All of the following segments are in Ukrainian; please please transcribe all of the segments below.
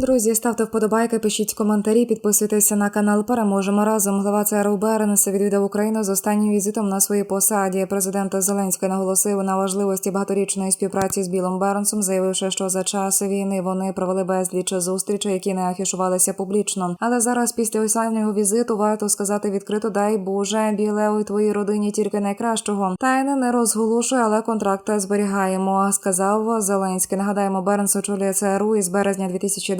Друзі, ставте вподобайки, пишіть коментарі, підписуйтеся на канал. Переможемо разом. Глава ЦРУ Бернеса відвідав Україну з останнім візитом на своїй посаді. Президент Зеленський наголосив на важливості багаторічної співпраці з Білом Бернсом, заявивши, що за час війни вони провели безліч зустрічей, які не афішувалися публічно. Але зараз, після останнього візиту, варто сказати відкрито: дай Боже, біле у твоїй родині тільки найкращого. Тайни не розголошує, але контракти зберігаємо. Сказав Зеленський. Нагадаємо, Бернс очолює ЦРУ із березня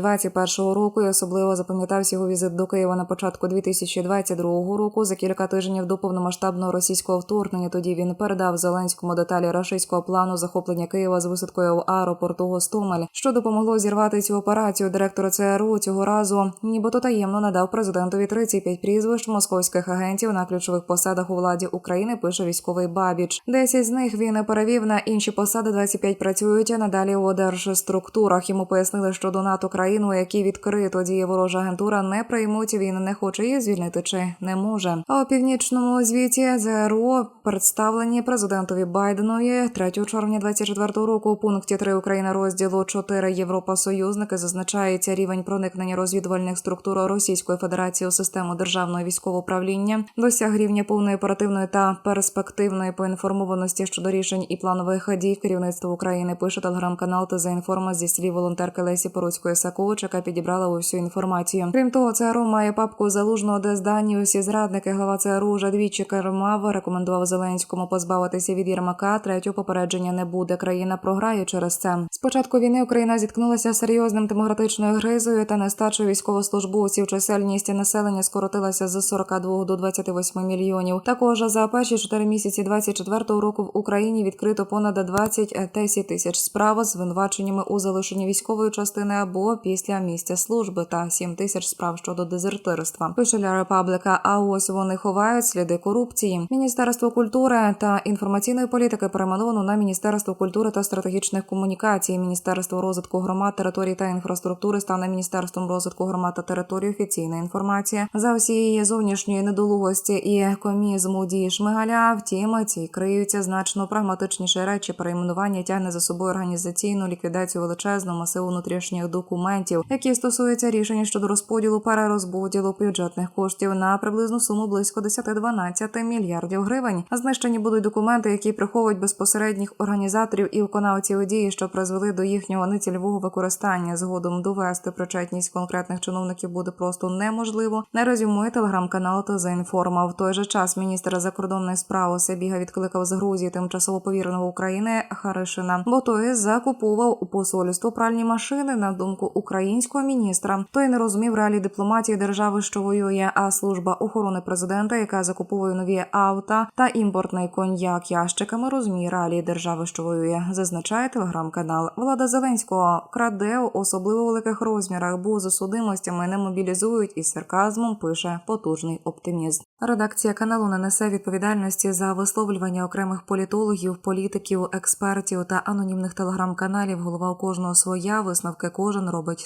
2021 року і особливо запам'ятався його візит до Києва на початку 2022 року. За кілька тижнів до повномасштабного російського вторгнення. Тоді він передав Зеленському деталі рашистського плану захоплення Києва з висадкою в аеропорту Гостомель, що допомогло зірвати цю операцію. Директор ЦРУ цього разу, нібито таємно надав президентові 35 прізвищ московських агентів на ключових посадах у владі України. Пише військовий Бабіч. 10 з них він перевів на інші посади. 25 працюють а надалі у держструктурах. Йому пояснили, що до НАТО країну, які відкрито діє ворожа агентура, не приймуть. Він не хоче її звільнити чи не може. А у північному звіті ЗРУ представлені президентові Байденові 3 червня 24 року. У пункті 3 Україна розділу 4 Європа союзники зазначається рівень проникнення розвідувальних структур Російської Федерації у систему державного військового управління, досяг рівня повної оперативної та перспективної поінформованості щодо рішень і планових дій керівництва України. Пише телеграм-канал та за інформа зі слів волонтерки Лесі Поруцької Сакович, яка підібрала усю інформацію. Крім того, ЦРУ має папку залужного, де здані усі зрадники. Глава ЦРУ вже двічі кермав, рекомендував Зеленському позбавитися від Єрмака. Третього попередження не буде. Країна програє через це. З початку війни Україна зіткнулася з серйозним демографічною гризою та нестачою військовослужбовців. Чисельність населення скоротилася з 42 до 28 мільйонів. Також за перші чотири місяці 24 року в Україні відкрито понад 20 10 тисяч справ з звинуваченнями у залишенні військової частини або після місця служби та 7 тисяч справ щодо дезертирства. Пише Ля Репаблика. А ось вони ховають сліди корупції. Міністерство культури та інформаційної політики перейменовано на Міністерство культури та стратегічних комунікацій. Міністерство розвитку громад, територій та інфраструктури стане міністерством розвитку громад та територій. Офіційна інформація за усієї зовнішньої недолугості і комізму дії Шмигаля. Втім, ці криються значно прагматичніші речі. Перейменування тягне за собою організаційну ліквідацію величезного масиву внутрішніх документів, які стосуються рішення щодо розподілу перерозподілу бюджетних коштів на приблизну суму близько 10-12 мільярдів гривень. Знищені будуть документи, які приховують безпосередніх організаторів і виконавців дії, що призвели до їхнього нецільового використання. Згодом довести причетність конкретних чиновників буде просто неможливо. Не резюмує телеграм-канал та заінформа. В той же час міністр закордонної справи Себіга відкликав з Грузії тимчасово повіреного України Харишина, бо той закуповував у посольство пральні машини на думку українського міністра. Той не розумів реалій дипломатії держави, що воює, а служба охорони президента, яка закуповує нові авто та імпортний коньяк ящиками, розуміє реалії держави, що воює, зазначає телеграм-канал. Влада Зеленського краде у особливо великих розмірах, бо за судимостями не мобілізують із сарказмом. Пише потужний оптимізм. Редакція каналу не несе відповідальності за висловлювання окремих політологів, політиків, експертів та анонімних телеграм-каналів. Голова у кожного своя висновки кожен робить